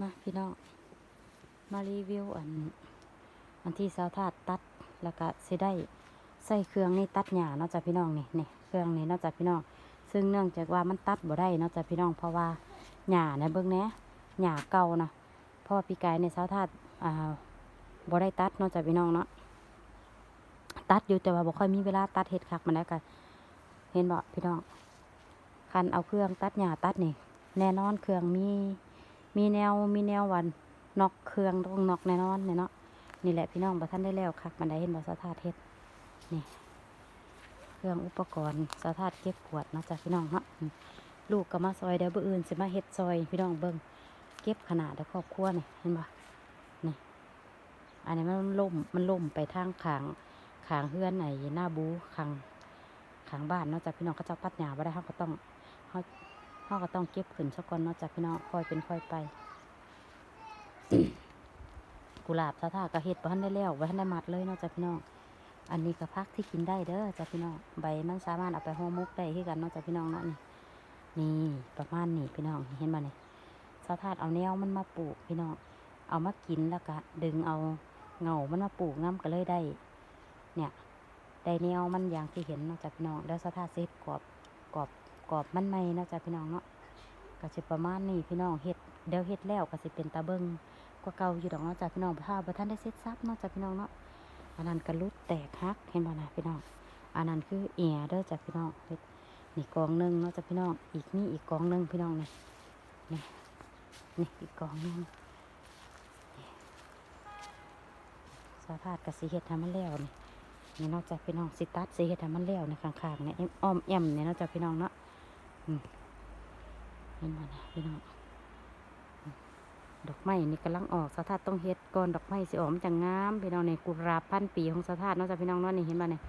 มาพี่น้อง มารีวิวอัน อันที่สาวธาตุตัด แล้วก็สิได้ใส่เครื่องนี่ตัดหญ้าเนาะจ้ะพี่น้องนี่นี่เครื่องนี่เนาะจ้ะพี่น้อง ซึ่งเนื่องจากว่ามันตัดบ่ได้เนาะจ้ะพี่น้อง เพราะว่าหญ้าเนี่ยเบิ่งแหน่หญ้าเก่านะเพราะว่อปีกายในสาวธาตุอ่าบ่ได้ตัดเนาะจ้ะพี่น้องเนาะ ตัดอยู่แต่ว่าบ่ค่อยมีเวลาตัดเห็ดคักมันได้ก็เห็นบ่พี่น้อง คันเอาเครื่องตัดหญ้าตัดนี่ แน่นอนเครื่องมี มีแนวมีแนววันนอกเครื่องต้องนอกแน่นอนเนี่ยเนาะนี่แหละพี่น้องบ่ท่านได้แล้วคักมันได้เห็นบ่สาธาเฮ็ดนี่ เครื่องอุปกรณ์สาธาเก็บขวดเนาะจ้ะพี่น้องเนาะลูกก็มาซอยเดี๋ยวเบื่ออื่นสิมาเฮ็ดซอยพี่น้องเบิ่งเก็บขนาดในครอบครัวนี่เห็นบ่นี่อันนี้มันล่มมันล่มไปทางขางขางเฮือนไหนหน้าบูขางขางบ้านเนาะจ้ะพี่น้องเขาจะปัดหญ้าบ่ได้เฮาก็ต้องเฮา เฮาก็ต้องเก็บขึ้นซะก่อนเนาะจ้ะพี่น้องค่อยเป็นค่อยไป กุหลาบสาวธาตุก็เฮ็ดบ่ทันได้แล้วบ่ทันได้มัดเลยเนาะจ้ะพี่น้องอันนี้ก็พักที่กินได้เด้อจ้ะพี่น้องใบมันสามารถเอาไปห่อหมกได้คือกันเนาะจ้ะพี่น้องเนาะนี่นี่ประมาณนี้พี่น้องเห็นบ่เนี่ยสาธาตเอาแนวมันมาปลูกพี่น้องเอามากินแล้วก็ดึงเอาเงามันมาปลูกน้ำก็เลยได้ เนี่ยได้แนวมันอย่างที่เห็นเนาะจ้ะพี่น้องแล้วสาธาตเซ็ตกรอบกรอบ กรอบมันไม่นาะจ้ะพี่น้องเนาะก็สิประมาณนี้พี่น้องเฮ็ดเดี๋ยวเฮ็ดแล้วก็สิเป็นตาเบิงกว่าเก่าอยู่ดอกเนาะจ้ะพี่น้องถ้าบ่ทันได้เซ็ตซับเนาะจ้ะพี่น้องเนาะอันนั้นกระลุดแตกฮักเห็นบ่นะพี่น้องอันนั้นคือเอียเด้อจ้ะพี่น้องเฮ็ดนี่กองหนึ่งเนาะจ้ะพี่น้องอีกนี่อีกกองหนึ่งพี่น้องนี่นี่นี่อีกกองหนึ่งนี่สาธาตุกสิเฮ็ดทำมันแล้วนี่นี่นอกจากพี่น้องสิตัดสิเฮ็ดทำมันแล้วในข้างๆเนี่ยอ้อมแอมเนี่ยนอกจากพี่น้องเนาะ เห็นบ่นะพี่น้องดอกไม้นี่กำลังออกสะธาตต้องเฮ็ดก่อนดอกไม้สิออกมันจะงามพี่น้องในกุหลาบพันปีของสะธาตเนาะจ้ะพี่น้องเนาะนี่เห็นบ่เนี่ย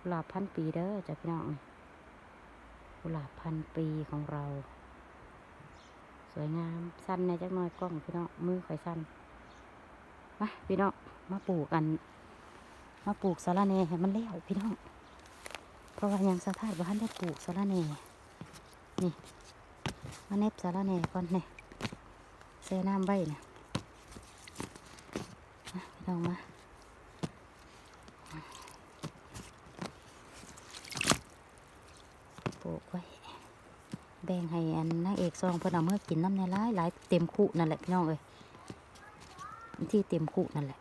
กุหลาบพันปีเด้อจ้ะพี่น้องนี่กุหลาบพันปีของเรา สวยงามสั้นในจักหน่อยกล้องพี่น้องมือข่อยสั้นมาพี่น้องมาปลูกกัน มาปลูกสาระแหน่ให้มันเลี้ยวพี่น้องเพราะว่ายังสะธาตุบ้านได้ปลูกสาระแหน่ นี่มาเน็บสาระแหน่ก่อนเนี่ยใส่น้ำใบนะมาพี่น้องมาปลูกไว้ แบ่งให้อันนางเอกซองเพนเอาเมื่อกินน้ำในร้ายหลายเต็มคุนั่นแหละพี่น้องเอ้ยที่เต็มคุนั่นแหละ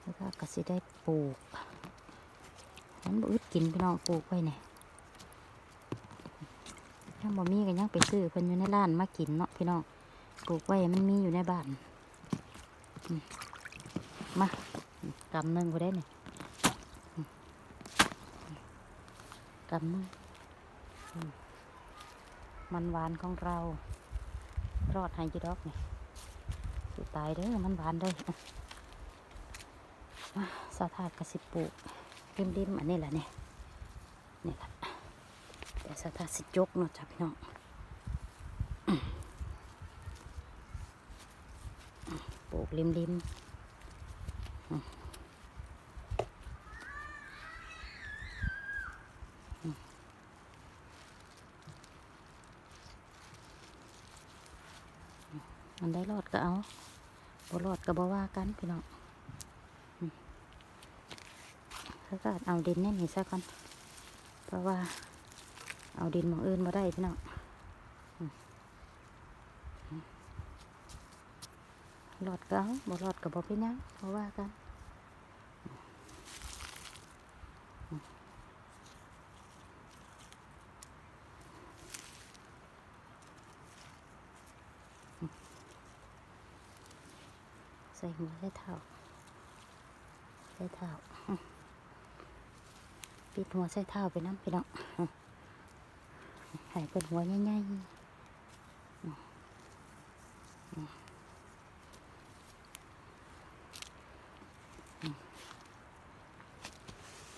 แล้วก็กสิได้ปลูก มันบ่อึดกินพี่น้องปลูกไว้เนี่ยยังบ่มีก็ยังไปซื้อเพิ่นอยู่ในร้านมากินเนาะพี่น้องปลูกไว้มันมีอยู่ในบ้านมากำหนึ่งก็ได้เนี่ยกำหนึ่งมันหวานของเรา รอดให้จีดอกเนี่ยสิตายเด้อมันหวานเลยอะมาสาธาตกระสิบปลูก ริมๆอันนี้แหละเนี่ยนี่แหละแต่สถาสิจกเนาะจ้ะพี่น้องปลูกริมริมๆอืมมมันได้รอดก็เอาบ่รอดก็บ่ว่ากันพี่น้องอืม แล้วก็เอาดินแน่นี่ซะก่อน เพราะว่า เอาดินมองอื่นมาได้พี่น้องอืมหลอดก็เอาบ่หลอดก็บ่เป็นยังเพราะว่ากันใส่หัวใส่เท้าใส่เท้า ปิดหัวใส่เท้าไปน้ำพี่น้องให้เป็นหัวใหญ่ๆอืมอืม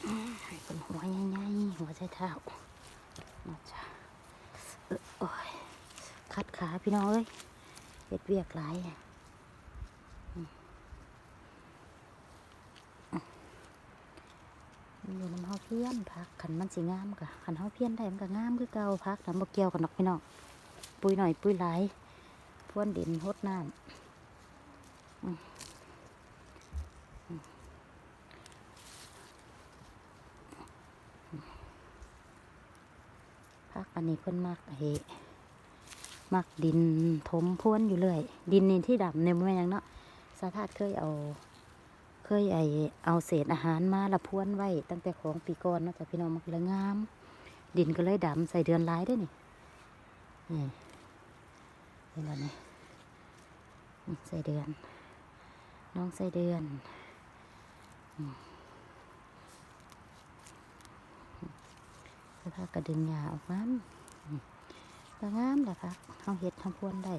อืมให้เป็นหัวใหญ่ๆหัวใจเท้ามาจ้ะเออโอ้ยคัดขาพี่น้องเอ้ยเห็ดเวียกหลายอะอืม อยู่น้ำเฮาเพี้ยนพักขันมันสิงามกะขันเฮาเพี้ยนได้มันก็งามคือเก่าพักนะบ่เกี่ยวกันดอกพี่น้องปุยหน่อยปุยหลายพรวนดินหดน้ำพักอันนี้เพิ่นมักเฮมักดินถมพรวนอยู่เลย ดินนี่ที่ดำเนี่ยมันยังเนาะสาธาตเคยเอา เคยไอเอาเศษอาหารมาละพรวนไว้ ตั้งแต่ของปีก่อนเนาะแต่พี่น้องมันก็เลยงาม ดินก็เลยดำใส่เดือนร้ายได้นี่นี่เห็นแล้วนี่อืมใส่เดือน น้องใส่เดือนแล้วก็กระดึงหญ้าออกมาอืมก็งามแหละค่ะเอาเห็ดทำพวนได้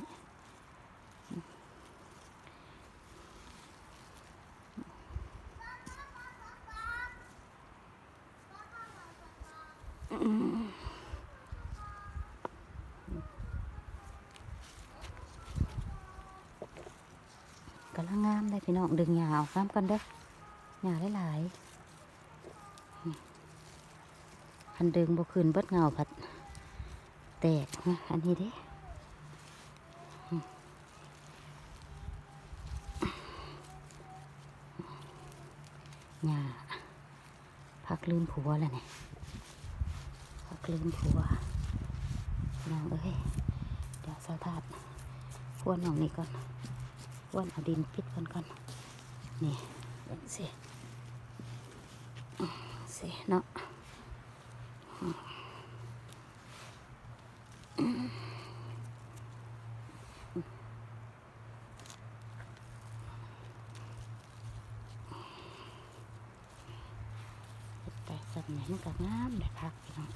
กำลังงามเลยพี่น้องดึงหญ้าออกน้ำกันเด้อหญ้าหลายๆนี่คันดึงบ่คืนเบิดเงาผัดแตกนะอันนี้เด้อหญ้าพักลืมผัวแล้วเนี่ยพักลืมผัวน้องเอ้ยเดี๋ยวสาธาตพวนของนี่ก่อน ว่านเอาดินปิดก่อนก่อนนี่สิสิเนาะอืมอืมเฮ็ดไปสันมันก็งามเลยพักพี่น้อง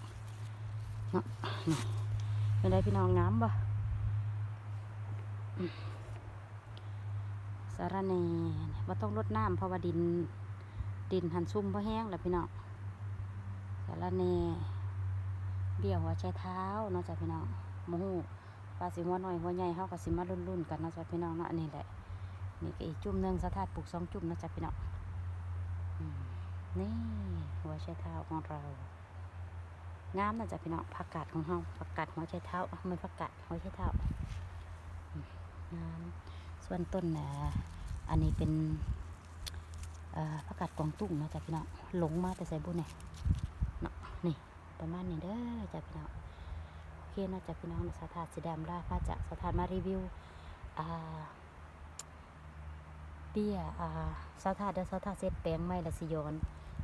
เนาะนี่เป็นไรพี่น้องงามบ่ สารแหน่ว่าต้องลดน้ำเพราะว่าดิน ดินหันซุ่มเพราะแห้งแหละพี่น้องสารแหน่เบี้ยวหัวใจเท้าเนาะจ้ะพี่น้องหมูปลาสิหัวหน่อยหัวใหญ่เขาก็สิมารุ่นๆกันเนาะจ้ะพี่น้องเนาะอันนี้แหละนี่ก็อีกจุ่มหนึ่งสะทาดปลูกสองจุ่มเนาะจ้ะพี่น้องนี่หัวใจเท้าของเรางามนะจ้ะพี่น้องผักกาดของเราผักกาดหัวใจเท้าไม่ผักกาดหัวใจเท้าอืมงา ส่วนต้นนะอันนี้เป็นผักกาดกวางตุ้งนะจ้ะพี่น้องหลงมาแต่ใส่บุญเนี่ยเนาะนี่ประมาณนี้เด้อจ้ะพี่น้องโอเคนาะจ้ะพี่น้องสถานสีแดมล่าพาจากสถานมารีวิวเบี้ยอ่าสถานเดอสถานเซตแปลงไม้ละสิยอน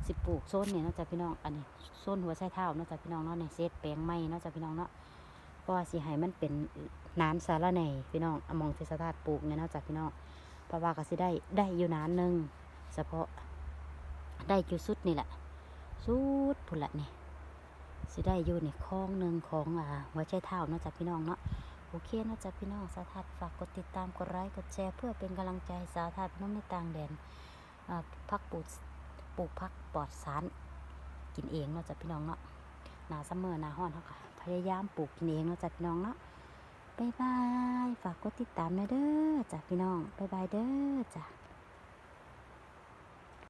สิปลูกโซนเนี่ยนาะจ้ะพี่น้องอันนี้โซนหัวไชเท้านาะจ้ะพี่น้องเนาะเนี่ยเซตแปลงไม้นาะจ้ะพี่น้องเนาะ พราะว่าสิให้มันเป็นนานสาระในพี่น้องอมองเทศธาตุปลูกเนี่ยนาะจากพี่น้องเพราะว่าก็สิได้ได้อยู่นานหนึ่งเฉพาะได้อยู่สุดนี่แหละ สุดพุ่นละนี่สิได้อยู่ในคลองหนึ่งของอ่าหัวใจเท้าเนาะจากพี่น้องเนาะโอเคเนาะจากพี่น้องสาธัดฝากกดติดตามกดไลค์กดแชร์เพื่อเป็นกำลังใจสาธัดน้องในต่างแดนอ่าพักปลูกปลูกพักปลอดสารกินเองเนาะจากพี่น้องเนาะหนาซัมเมอร์หนาฮ้อนเขาค่ะ พยายามปลูกกินเองเนาะจ้ะพี่น้องเนาะบายบาย ฝากกดติดตามนะเด้อจ้ะพี่น้องบายบายเด้อจ้ะ